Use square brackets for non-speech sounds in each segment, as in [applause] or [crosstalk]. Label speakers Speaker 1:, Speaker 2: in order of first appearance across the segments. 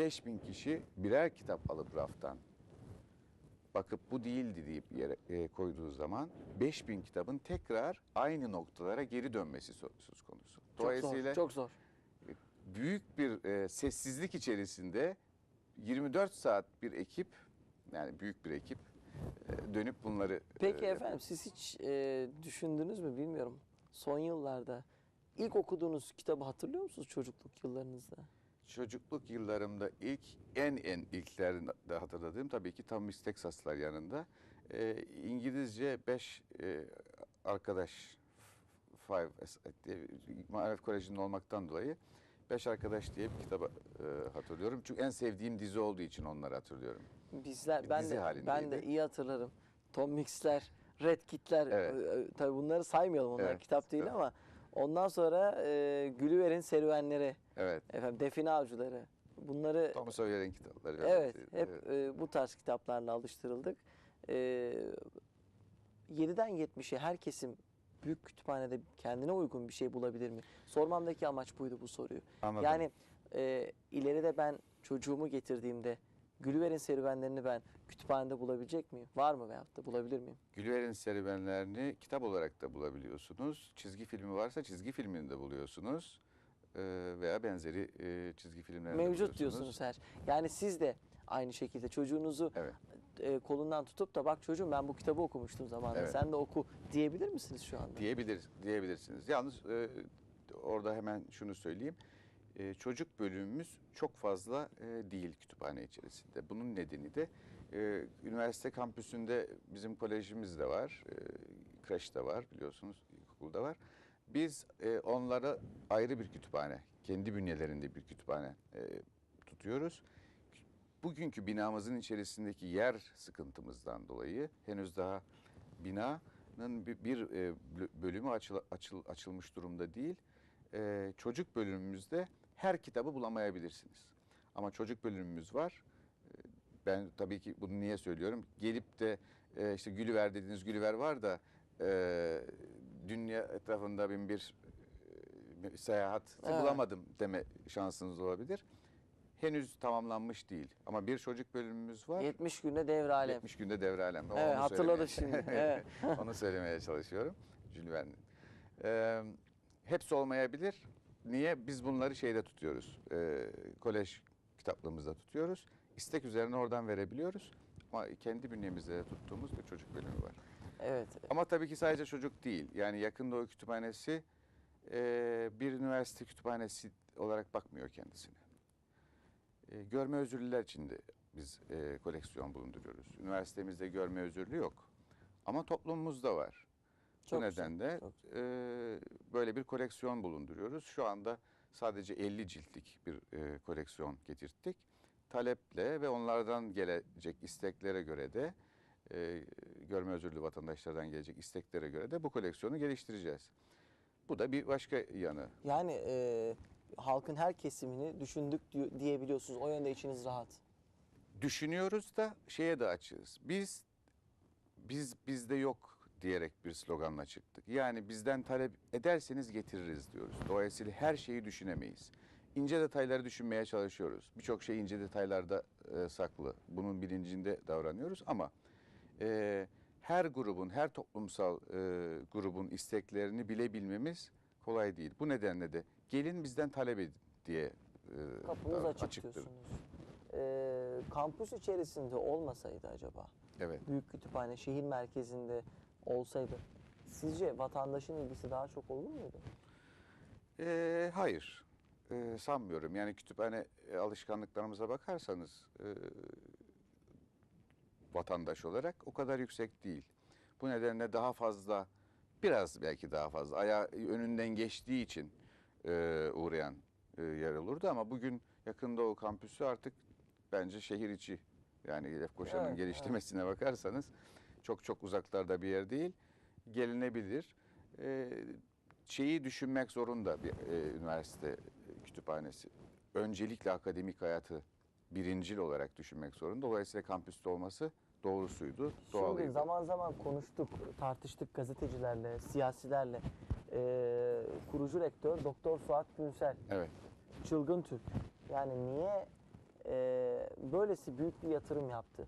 Speaker 1: 5000 kişi birer kitap alıp raftan bakıp bu değildi deyip yere e, koyduğu zaman 5000 kitabın tekrar aynı noktalara geri dönmesi sö- söz konusu. Dolayısıyla
Speaker 2: Çok zor. Çok zor.
Speaker 1: büyük bir e, sessizlik içerisinde 24 saat bir ekip yani büyük bir ekip e, dönüp bunları
Speaker 2: Peki
Speaker 1: e,
Speaker 2: efendim siz hiç e, düşündünüz mü bilmiyorum. Son yıllarda ilk okuduğunuz kitabı hatırlıyor musunuz çocukluk yıllarınızda?
Speaker 1: Çocukluk yıllarımda ilk en en ilklerinde hatırladığım tabii ki tam Miss Texaslar yanında. Ee, İngilizce 5 arkadaş Five Marif Koleji'nin olmaktan dolayı Beş Arkadaş diye bir kitabı e, hatırlıyorum. Çünkü en sevdiğim dizi olduğu için onları hatırlıyorum.
Speaker 2: Bizler ben
Speaker 1: Dizi
Speaker 2: de ben de iyi hatırlarım. Tom Mix'ler, Red Kit'ler
Speaker 1: Evet.
Speaker 2: e, e, tabii bunları saymayalım onlar
Speaker 1: Evet,
Speaker 2: kitap değil
Speaker 1: evet.
Speaker 2: ama ondan sonra e, Gülüver'in serüvenleri,
Speaker 1: Evet.
Speaker 2: efendim Define Avcıları. Bunları
Speaker 1: Tom Sawyer'in kitapları.
Speaker 2: Evet,
Speaker 1: Evet,
Speaker 2: hep e, bu tarz kitaplarla alıştırıldık. E, 7'den 70'e her kesim büyük kütüphanede kendine uygun bir şey bulabilir mi? Sormamdaki amaç buydu bu soruyu.
Speaker 1: Anladım.
Speaker 2: Yani e, ileride ben çocuğumu getirdiğimde Gülüver'in serüvenlerini ben kütüphanede bulabilecek miyim? Var mı veyahut da bulabilir miyim?
Speaker 1: Gülver'in serüvenlerini kitap olarak da bulabiliyorsunuz. Çizgi filmi varsa çizgi filmini de buluyorsunuz. Ee, veya benzeri e, çizgi filmlerini
Speaker 2: Mevcut diyorsunuz her. Yani siz de aynı şekilde çocuğunuzu
Speaker 1: Evet.
Speaker 2: e, kolundan tutup da bak çocuğum ben bu kitabı okumuştum zamanında
Speaker 1: Evet.
Speaker 2: sen de oku diyebilir misiniz şu anda?
Speaker 1: Diyebilir, diyebilirsiniz. Yalnız e, orada hemen şunu söyleyeyim. E, çocuk bölümümüz çok fazla e, değil kütüphane içerisinde. Bunun nedeni de e, üniversite kampüsünde bizim kolejimiz de var. E, kreş de var biliyorsunuz, ilkokulda var. Biz e, onlara ayrı bir kütüphane, kendi bünyelerinde bir kütüphane e, tutuyoruz. Bugünkü binamızın içerisindeki yer sıkıntımızdan dolayı henüz daha binanın bir, bir e, bö- bölümü açıl, açıl, açılmış durumda değil. E, çocuk bölümümüzde her kitabı bulamayabilirsiniz. Ama çocuk bölümümüz var. E, Ben tabii ki bunu niye söylüyorum? Gelip de e, işte Gülüver dediğiniz Gülüver var da e, dünya etrafında bin bir e, seyahat
Speaker 2: Evet.
Speaker 1: bulamadım deme şansınız olabilir. Henüz tamamlanmış değil. Ama bir çocuk bölümümüz var.
Speaker 2: 70 günde devre alem.
Speaker 1: 70 günde devre alem. O-
Speaker 2: Evet,
Speaker 1: onu
Speaker 2: hatırladı şimdi, [laughs] evet.
Speaker 1: onu söylemeye çalışıyorum. Jules Verne'in. Ee, hepsi olmayabilir. Niye? Biz bunları şeyde tutuyoruz. Ee, kolej kitaplığımızda tutuyoruz. İstek üzerine oradan verebiliyoruz. Ama kendi bünyemizde de tuttuğumuz bir çocuk bölümü var.
Speaker 2: Evet.
Speaker 1: Ama tabii ki sadece çocuk değil. Yani Yakın Doğu Kütüphanesi e, bir üniversite kütüphanesi olarak bakmıyor kendisine. E, görme özürlüler için de biz e, koleksiyon bulunduruyoruz. Üniversitemizde görme özürlü yok. Ama toplumumuzda var.
Speaker 2: Çok
Speaker 1: Bu nedenle e, böyle bir koleksiyon bulunduruyoruz. Şu anda sadece 50 ciltlik bir e, koleksiyon getirttik. Taleple ve onlardan gelecek isteklere göre de e, görme özürlü vatandaşlardan gelecek isteklere göre de bu koleksiyonu geliştireceğiz. Bu da bir başka yanı.
Speaker 2: Yani e, halkın her kesimini düşündük diyebiliyorsunuz. O yönde içiniz rahat.
Speaker 1: Düşünüyoruz da şeye de açığız. Biz biz bizde yok diyerek bir sloganla çıktık. Yani bizden talep ederseniz getiririz diyoruz. Dolayısıyla her şeyi düşünemeyiz. İnce detayları düşünmeye çalışıyoruz. Birçok şey ince detaylarda e, saklı. Bunun bilincinde davranıyoruz ama e, her grubun, her toplumsal e, grubun isteklerini bilebilmemiz kolay değil. Bu nedenle de gelin bizden talep edin diye e,
Speaker 2: Kapımız açık
Speaker 1: açıktır.
Speaker 2: diyorsunuz. E, kampüs içerisinde olmasaydı acaba,
Speaker 1: Evet.
Speaker 2: büyük kütüphane şehir merkezinde olsaydı, sizce vatandaşın ilgisi daha çok olur muydu?
Speaker 1: Ee, hayır, Ee, sanmıyorum. Yani kütüphane e, alışkanlıklarımıza bakarsanız e, vatandaş olarak o kadar yüksek değil. Bu nedenle daha fazla, biraz belki daha fazla ayağı önünden geçtiği için e, uğrayan e, yer olurdu ama bugün yakın doğu kampüsü artık bence şehir içi yani Lefkoşa'nın
Speaker 2: Evet,
Speaker 1: geliştirmesine bakarsanız çok çok uzaklarda bir yer değil. Gelinebilir. Ee, şeyi düşünmek zorunda bir e, üniversite kütüphanesi. Öncelikle akademik hayatı birincil olarak düşünmek zorunda. Dolayısıyla kampüste olması doğrusuydu, doğalıydı.
Speaker 2: Şimdi zaman zaman konuştuk, tartıştık gazetecilerle, siyasilerle. E, kurucu rektör Doktor Suat Günsel
Speaker 1: Evet.
Speaker 2: çılgın Türk. Yani niye e, böylesi büyük bir yatırım yaptı.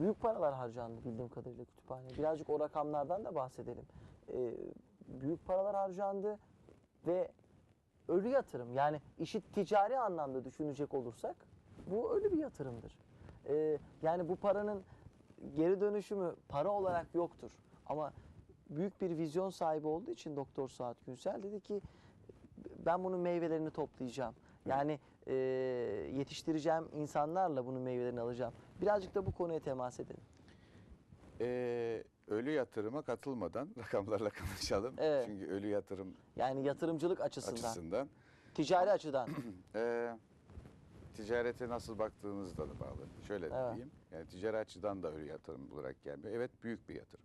Speaker 2: Büyük paralar harcandı bildiğim kadarıyla kütüphaneye. Birazcık o rakamlardan da bahsedelim. E, büyük paralar harcandı ve ölü yatırım. Yani işi ticari anlamda düşünecek olursak bu ölü bir yatırımdır. E, yani bu paranın geri dönüşümü para olarak yoktur. Ama büyük bir vizyon sahibi olduğu için Doktor Suat Günsel dedi ki ben bunun meyvelerini toplayacağım. Yani e, yetiştireceğim insanlarla bunun meyvelerini alacağım. Birazcık da bu konuya temas edelim.
Speaker 1: Ee, ölü yatırıma katılmadan [laughs] rakamlarla konuşalım.
Speaker 2: Evet.
Speaker 1: Çünkü ölü yatırım
Speaker 2: Yani yatırımcılık açısından,
Speaker 1: açısından
Speaker 2: ticari açıdan. [clears throat]
Speaker 1: Ee, ticarete nasıl baktığınızda da bağlı. Şöyle
Speaker 2: Evet.
Speaker 1: diyeyim. Yani ticari açıdan da ölü yatırım olarak gelmiyor. Evet büyük bir yatırım.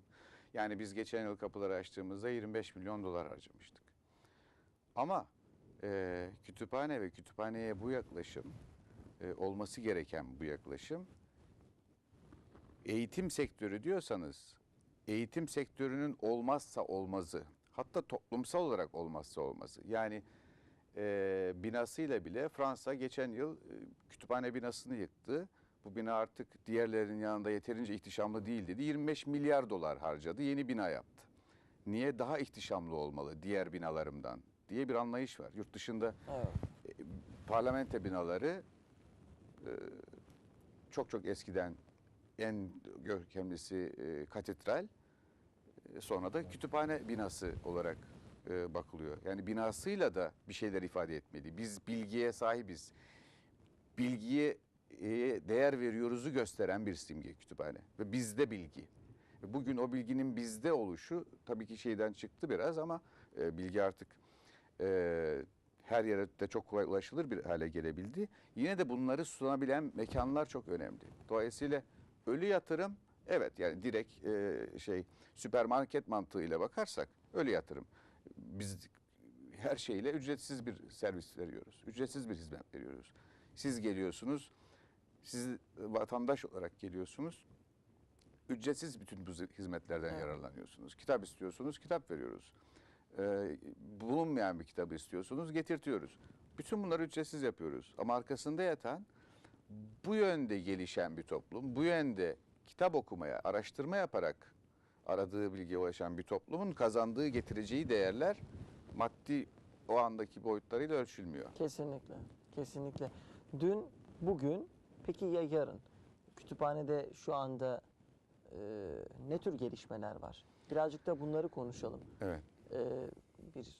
Speaker 1: Yani biz geçen yıl kapıları açtığımızda 25 milyon dolar harcamıştık. Ama e, kütüphane ve kütüphaneye bu yaklaşım e, olması gereken bu yaklaşım eğitim sektörü diyorsanız eğitim sektörünün olmazsa olmazı hatta toplumsal olarak olmazsa olmazı. Yani e, binasıyla bile Fransa geçen yıl e, kütüphane binasını yıktı. Bu bina artık diğerlerinin yanında yeterince ihtişamlı değil dedi. 25 milyar dolar harcadı, yeni bina yaptı. Niye daha ihtişamlı olmalı diğer binalarımdan diye bir anlayış var. Yurt dışında
Speaker 2: Evet.
Speaker 1: parlamento binaları e, çok çok eskiden en görkemlisi e, katedral e, sonra da kütüphane binası olarak e, bakılıyor. Yani binasıyla da bir şeyler ifade etmeli. Biz bilgiye sahibiz. Bilgiye e, değer veriyoruzu gösteren bir simge kütüphane ve bizde bilgi. Bugün o bilginin bizde oluşu tabii ki şeyden çıktı biraz ama e, bilgi artık e, her yere de çok kolay ulaşılır bir hale gelebildi. Yine de bunları sunabilen mekanlar çok önemli. Dolayısıyla ölü yatırım evet yani direkt e, şey süpermarket mantığıyla bakarsak ölü yatırım. Biz her şeyle ücretsiz bir servis veriyoruz. Ücretsiz bir hizmet veriyoruz. Siz geliyorsunuz, siz vatandaş olarak geliyorsunuz. Ücretsiz bütün bu hizmetlerden
Speaker 2: Evet.
Speaker 1: yararlanıyorsunuz. Kitap istiyorsunuz, kitap veriyoruz. Ee, bulunmayan bir kitabı istiyorsunuz, getirtiyoruz. Bütün bunları ücretsiz yapıyoruz. Ama arkasında yatan bu yönde gelişen bir toplum, bu yönde kitap okumaya, araştırma yaparak aradığı bilgiye ulaşan bir toplumun kazandığı, getireceği değerler maddi o andaki boyutlarıyla ölçülmüyor.
Speaker 2: Kesinlikle. Kesinlikle. Dün, bugün, peki ya yarın? Kütüphanede şu anda e, ne tür gelişmeler var? Birazcık da bunları konuşalım.
Speaker 1: Evet,
Speaker 2: E, bir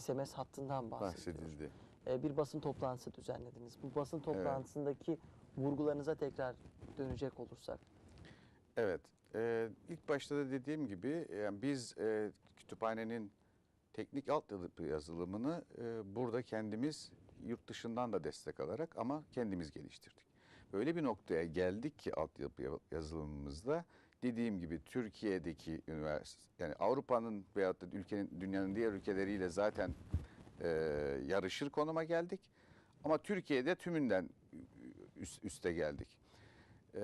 Speaker 2: SMS hattından bahsediyoruz.
Speaker 1: bahsedildi.
Speaker 2: E, bir basın toplantısı düzenlediniz. Bu basın toplantısındaki vurgularınıza tekrar dönecek olursak.
Speaker 1: Evet. Ee, ilk başta da dediğim gibi yani biz e, kütüphanenin teknik altyapı yazılımını e, burada kendimiz yurt dışından da destek alarak ama kendimiz geliştirdik. Öyle bir noktaya geldik ki altyapı ya- yazılımımızda dediğim gibi Türkiye'deki üniversite yani Avrupa'nın veyahut da ülkenin dünyanın diğer ülkeleriyle zaten e, yarışır konuma geldik. Ama Türkiye'de tümünden üst, üste geldik. Ee,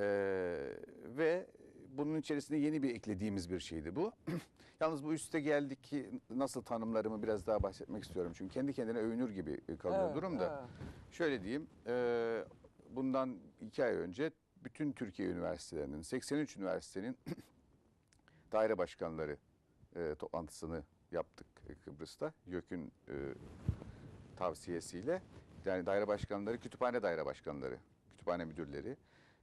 Speaker 1: ve bunun içerisinde yeni bir eklediğimiz bir şeydi bu. [clears throat] Yalnız bu üste geldik ki nasıl tanımlarımı biraz daha bahsetmek istiyorum. Çünkü kendi kendine övünür gibi kalıyor
Speaker 2: Evet,
Speaker 1: durumda.
Speaker 2: evet.
Speaker 1: Şöyle diyeyim, e, bundan iki ay önce bütün Türkiye üniversitelerinin, 83 üniversitenin [clears throat] daire başkanları e, toplantısını yaptık Kıbrıs'ta. YÖK'ün e, tavsiyesiyle. Yani daire başkanları, kütüphane daire başkanları, kütüphane müdürleri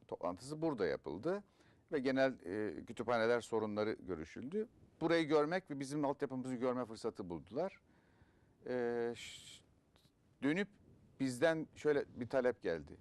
Speaker 1: toplantısı burada yapıldı. Ve genel e, kütüphaneler sorunları görüşüldü. Burayı görmek ve bizim altyapımızı görme fırsatı buldular. E, dönüp bizden şöyle bir talep geldi.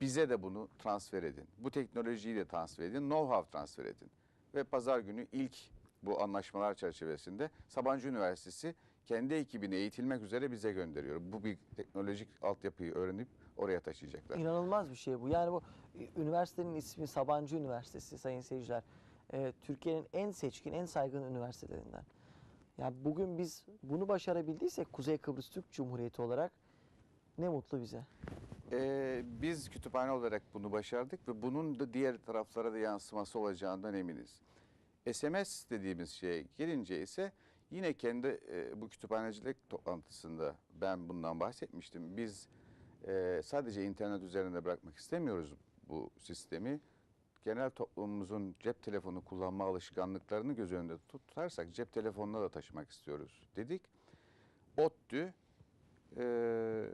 Speaker 1: Bize de bunu transfer edin. Bu teknolojiyi de transfer edin. Know-how transfer edin. Ve pazar günü ilk bu anlaşmalar çerçevesinde Sabancı Üniversitesi kendi ekibini eğitilmek üzere bize gönderiyor. Bu bir teknolojik altyapıyı öğrenip oraya taşıyacaklar.
Speaker 2: İnanılmaz bir şey bu. Yani bu e, üniversitenin ismi Sabancı Üniversitesi sayın seyirciler. E, Türkiye'nin en seçkin, en saygın üniversitelerinden. Yani bugün biz bunu başarabildiysek Kuzey Kıbrıs Türk Cumhuriyeti olarak ne mutlu bize.
Speaker 1: Ee, biz kütüphane olarak bunu başardık ve bunun da diğer taraflara da yansıması olacağından eminiz. SMS dediğimiz şeye gelince ise yine kendi e, bu kütüphanecilik toplantısında ben bundan bahsetmiştim. Biz e, sadece internet üzerinde bırakmak istemiyoruz bu sistemi. Genel toplumumuzun cep telefonu kullanma alışkanlıklarını göz önünde tutarsak cep telefonuna da taşımak istiyoruz dedik. ODTÜ e,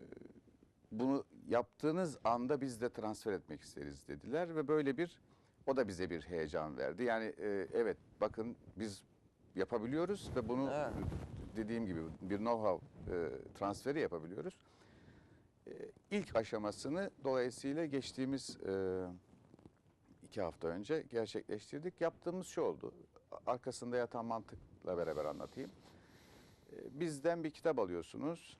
Speaker 1: bunu yaptığınız anda biz de transfer etmek isteriz dediler ve böyle bir o da bize bir heyecan verdi. Yani e, evet bakın biz yapabiliyoruz ve bunu
Speaker 2: Evet.
Speaker 1: dediğim gibi bir know-how e, transferi yapabiliyoruz. E, ilk aşamasını dolayısıyla geçtiğimiz e, iki hafta önce gerçekleştirdik. Yaptığımız şu oldu. Arkasında yatan mantıkla beraber anlatayım. E, bizden bir kitap alıyorsunuz.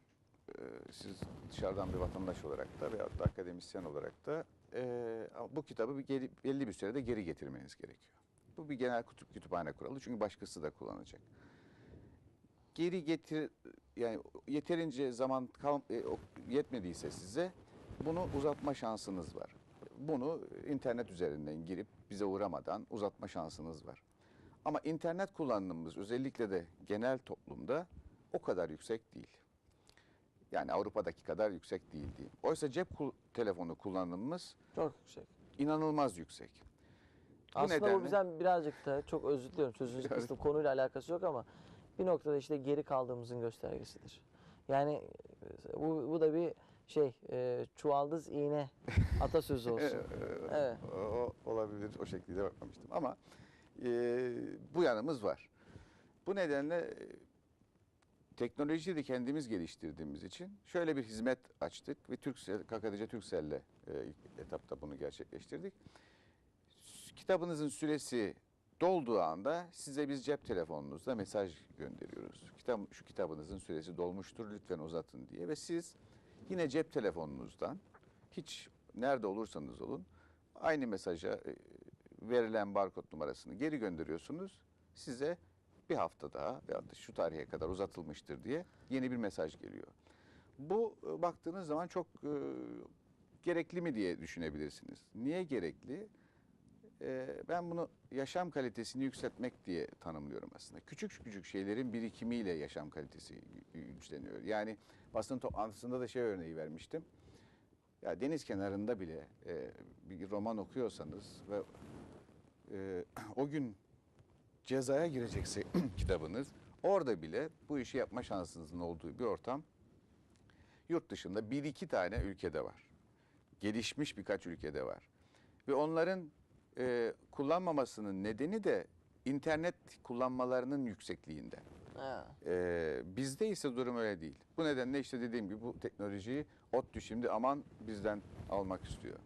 Speaker 1: E, siz dışarıdan bir vatandaş olarak da veyahut da akademisyen olarak da e, ama bu kitabı bir geri, belli bir sürede geri getirmeniz gerekiyor. Bu bir genel kutup kütüphane kuralı çünkü başkası da kullanacak. Geri getir yani yeterince zaman kal, e, yetmediyse size bunu uzatma şansınız var. Bunu internet üzerinden girip bize uğramadan uzatma şansınız var. Ama internet kullanımımız özellikle de genel toplumda o kadar yüksek değil. Yani Avrupa'daki kadar yüksek değil diyeyim. Oysa cep telefonu kullanımımız
Speaker 2: Çok yüksek.
Speaker 1: inanılmaz yüksek. Bu
Speaker 2: Aslında bu
Speaker 1: nedenle-
Speaker 2: bizden birazcık da çok özür diliyorum sözünüzü kıstım konuyla alakası yok ama bir noktada işte geri kaldığımızın göstergesidir. Yani e, bu, bu da bir şey e, çuvaldız iğne atasözü [laughs] olsun. Evet.
Speaker 1: O, olabilir o şekilde bakmamıştım ama e, bu yanımız var. Bu nedenle e, teknolojiyi de kendimiz geliştirdiğimiz için şöyle bir hizmet açtık ve Türksel, KKTC Türkcell'le ilk etapta bunu gerçekleştirdik. Kitabınızın süresi dolduğu anda size biz cep telefonunuzda mesaj gönderiyoruz. Kitap, şu kitabınızın süresi dolmuştur lütfen uzatın diye ve siz yine cep telefonunuzdan hiç nerede olursanız olun aynı mesaja e, verilen barkod numarasını geri gönderiyorsunuz. Size bir hafta daha veyahut da şu tarihe kadar uzatılmıştır diye yeni bir mesaj geliyor. Bu e, baktığınız zaman çok e, gerekli mi diye düşünebilirsiniz. Niye gerekli? E, ben bunu yaşam kalitesini yükseltmek diye tanımlıyorum aslında. Küçük küçük şeylerin birikimiyle yaşam kalitesi güçleniyor. Yani basın toplantısında da şey örneği vermiştim. Ya deniz kenarında bile e, bir roman okuyorsanız ve e, [clears throat] o gün cezaya girecekse [clears throat] kitabınız orada bile bu işi yapma şansınızın olduğu bir ortam yurt dışında bir iki tane ülkede var. Gelişmiş birkaç ülkede var. Ve onların e, kullanmamasının nedeni de internet kullanmalarının yüksekliğinde.
Speaker 2: Ha.
Speaker 1: Ee, bizde ise durum öyle değil. Bu nedenle işte dediğim gibi bu teknolojiyi ODTÜ şimdi aman bizden almak istiyor.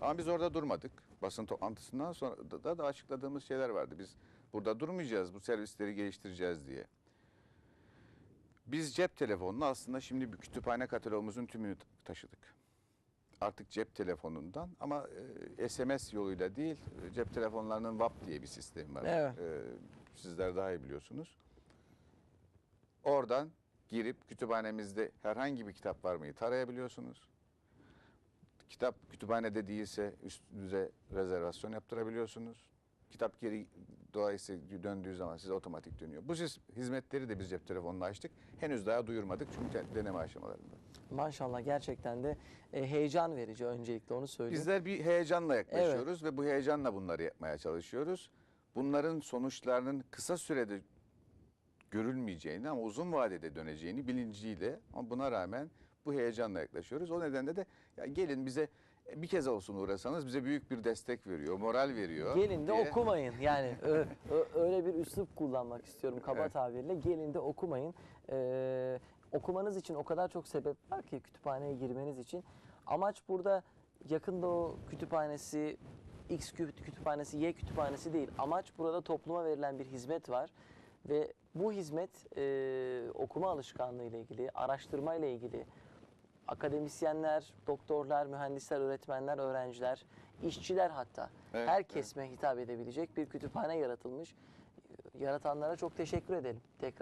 Speaker 1: Ama biz orada durmadık. Basın toplantısından sonra da, da, da açıkladığımız şeyler vardı. Biz burada durmayacağız, bu servisleri geliştireceğiz diye. Biz cep telefonunu aslında şimdi bir kütüphane katalogumuzun tümünü taşıdık. Artık cep telefonundan ama e, SMS yoluyla değil, cep telefonlarının WAP diye bir sistemi var.
Speaker 2: Evet.
Speaker 1: E, sizler daha iyi biliyorsunuz. Oradan girip kütüphanemizde herhangi bir kitap var mıyı tarayabiliyorsunuz. Kitap kütüphanede değilse üstünüze rezervasyon yaptırabiliyorsunuz. Kitap geri dolayısıyla döndüğü zaman size otomatik dönüyor. Bu siz- hizmetleri de biz cep telefonuna açtık. Henüz daha duyurmadık çünkü de- deneme aşamalarında.
Speaker 2: Maşallah gerçekten de e, heyecan verici öncelikle onu söyleyeyim.
Speaker 1: Bizler bir heyecanla yaklaşıyoruz ve bu heyecanla bunları yapmaya çalışıyoruz. Bunların sonuçlarının kısa sürede görülmeyeceğini ama uzun vadede döneceğini bilinciyle ama buna rağmen bu heyecanla yaklaşıyoruz. O nedenle de ya gelin bize bir kez olsun uğrasanız bize büyük bir destek veriyor, moral veriyor.
Speaker 2: Gelin de
Speaker 1: diye.
Speaker 2: okumayın. Yani [laughs] ö- ö- öyle bir üslup kullanmak istiyorum kaba
Speaker 1: Evet.
Speaker 2: tabirle. Gelin de okumayın. Ee, okumanız için o kadar çok sebep var ki kütüphaneye girmeniz için. Amaç burada yakın doğu kütüphanesi, X kü- kütüphanesi, Y kütüphanesi değil. Amaç burada topluma verilen bir hizmet var. Ve bu hizmet e, okuma alışkanlığı ile ilgili, araştırma ile ilgili, akademisyenler, doktorlar, mühendisler, öğretmenler, öğrenciler, işçiler hatta
Speaker 1: Evet,
Speaker 2: her kesime hitap edebilecek bir kütüphane yaratılmış. Yaratanlara çok teşekkür edelim tekrar.